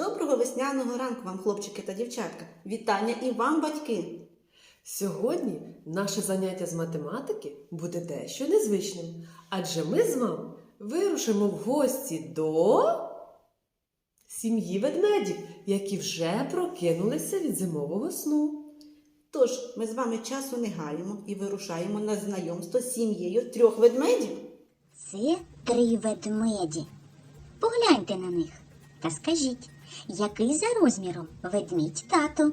Доброго весняного ранку вам, хлопчики та дівчатка. Вітання і вам, батьки! Сьогодні наше заняття з математики буде дещо незвичним, адже ми з вами вирушимо в гості до сім'ї ведмедів, які вже прокинулися від зимового сну. Тож, ми з вами часу не гаємо і вирушаємо на знайомство з сім'єю трьох ведмедів. Це три ведмеді. Погляньте на них та скажіть, який за розміром ведмідь тато?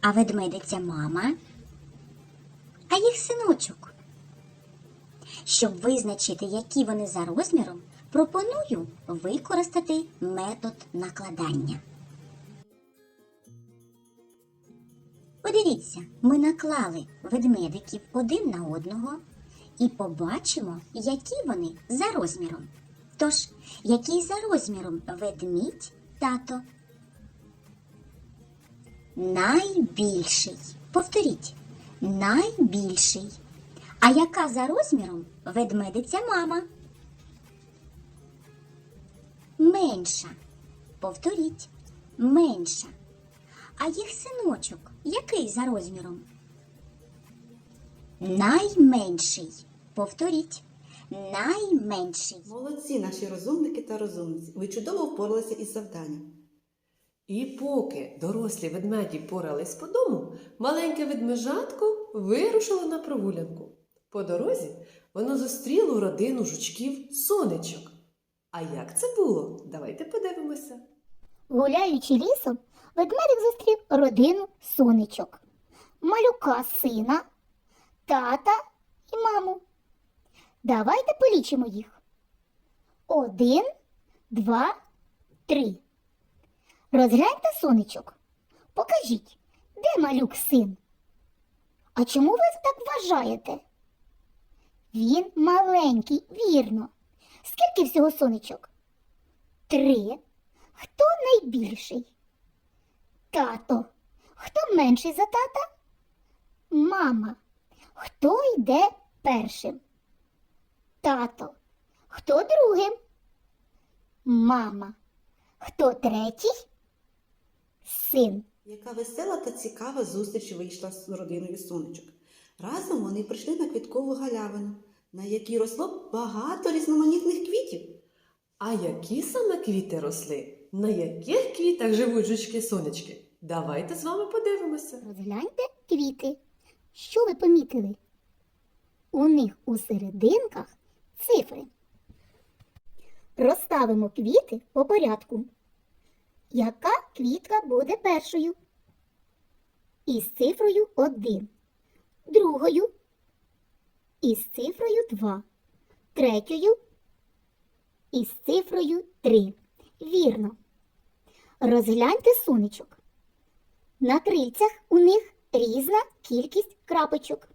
А ведмедиця мама? А їх синочок? Щоб визначити, які вони за розміром, пропоную використати метод накладання. Подивіться, ми наклали ведмедиків один на одного і побачимо, які вони за розміром. Тож, який за розміром ведмідь тато? Найбільший. Повторіть. Найбільший. А яка за розміром ведмедиця мама? Менша. Повторіть. Менша. А їх синочок який за розміром? Найменший. Повторіть. Найменший. Молодці наші розумники та розумниці. Ви чудово впоралися із завданням. І поки дорослі ведмеді порались по дому, маленьке ведмежатко вирушило на прогулянку. По дорозі воно зустріло родину жучків сонечок. А як це було? Давайте подивимося. Гуляючи лісом, ведмедик зустрів родину сонечок, малюка сина, тата і маму. Давайте полічимо їх. Один, два, три. Розгляньте сонечок. Покажіть, де малюк син? А чому ви так вважаєте? Він маленький, вірно. Скільки всього сонечок? Три. Хто найбільший? Тато. Хто менший за тата? Мама. Хто йде першим? Тато. Хто другим? Мама. Хто третій? Син. Яка весела та цікава зустріч вийшла з родиною сонечок. Разом вони прийшли на квіткову галявину, на якій росло багато різноманітних квітів. А які саме квіти росли? На яких квітах живуть жучки-сонечки? Давайте з вами подивимося. Розгляньте квіти. Що ви помітили? У них у серединках цифри. Розставимо квіти по порядку. Яка квітка буде першою? Із цифрою 1. Другою. Із цифрою 2. Третьою. Із цифрою 3. Вірно. Розгляньте сонечок. На крильцях у них різна кількість крапочок.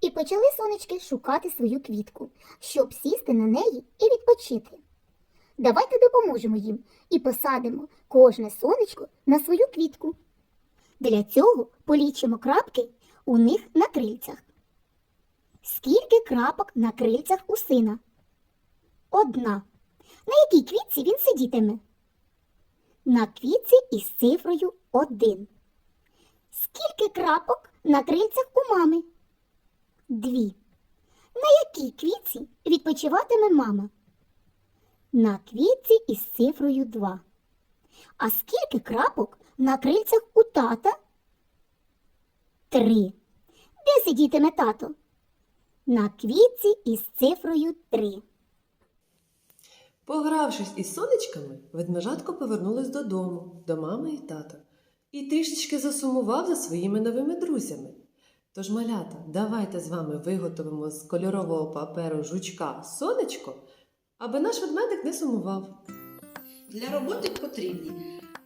І почали сонечки шукати свою квітку, щоб сісти на неї і відпочити. Давайте допоможемо їм і посадимо кожне сонечко на свою квітку. Для цього полічимо крапки у них на крильцях. Скільки крапок на крильцях у сина? Одна. На якій квітці він сидітиме? На квітці із цифрою 1. Скільки крапок на крильцях у мами? Дві. На якій квітці відпочиватиме мама? На квітці із цифрою 2. А скільки крапок на крильцях у тата? Три. Де сидітиме тато? На квітці із цифрою 3. Погравшись із сонечками, ведмежатко повернулось додому, до мами і тата, і трішечки засумував за своїми новими друзями. Тож, малята, давайте з вами виготовимо з кольорового паперу жучка сонечко, аби наш ведмедик не сумував. Для роботи потрібні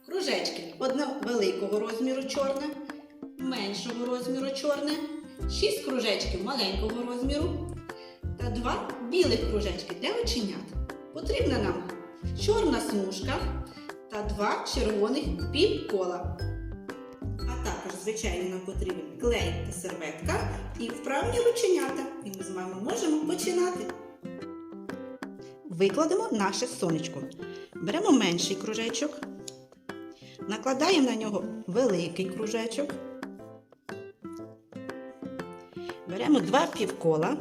кружечки одне великого розміру чорне, меншого розміру чорне, шість кружечків маленького розміру та два білих кружечки для оченят. Потрібна нам чорна смужка та два червоних півкола. Звичайно, нам потрібен клей та серветка і вправні рученята. І ми з вами можемо починати. Викладемо наше сонечко. Беремо менший кружечок, накладаємо на нього великий кружечок. Беремо два півкола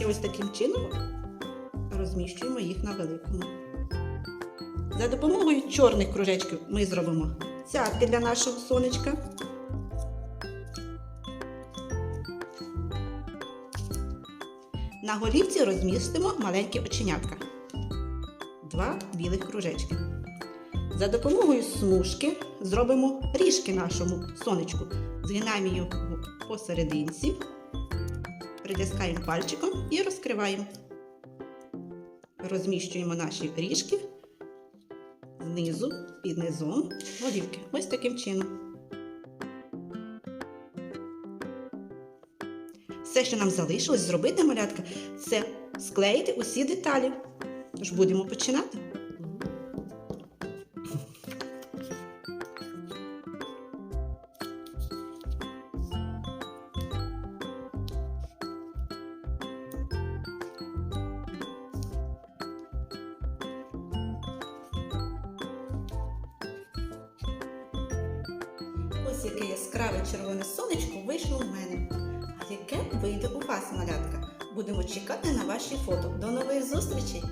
і ось таким чином розміщуємо їх на великому. За допомогою чорних кружечків ми зробимо цятки для нашого сонечка. На голівці розмістимо маленькі оченятка. Два білих кружечки. За допомогою смужки зробимо ріжки нашому сонечку. Згинаємо його посерединці, притискаємо пальчиком і розкриваємо. Розміщуємо наші ріжки знизу, під низом голівки. Ось таким чином. Все, що нам залишилось зробити, малятка, це склеїти усі деталі. Тож будемо починати. Яке яскраве червоне сонечко вийшло в мене. А яке вийде у вас, малятка? Будемо чекати на ваші фото. До нових зустрічей!